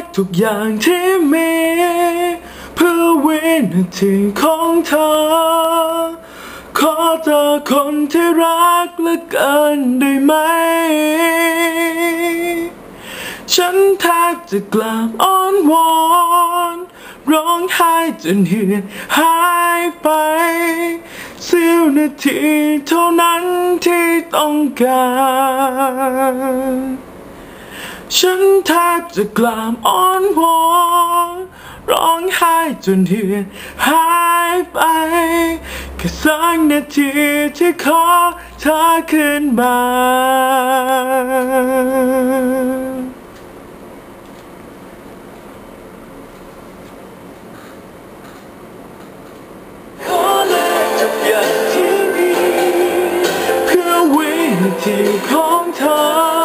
กทุกอย่างที่มี เพื่อวินาทีของเธอ ขอเจอคนที่รักเหลือเกินได้ไหม ฉันแทบจะกลับอ้อนวอนร้องไห้จนเหือดหายไปเสี้ยวนาทีเท่านั้นที่ต้องการ ฉันแทบจะกลามอ้อนวอนร้องไห้จนเหือดหายไปแค่สักนาทีที่ขอเธอขึ้นมาขอแลกทุกอย่างที่มีเพื่อวิธีของเธอ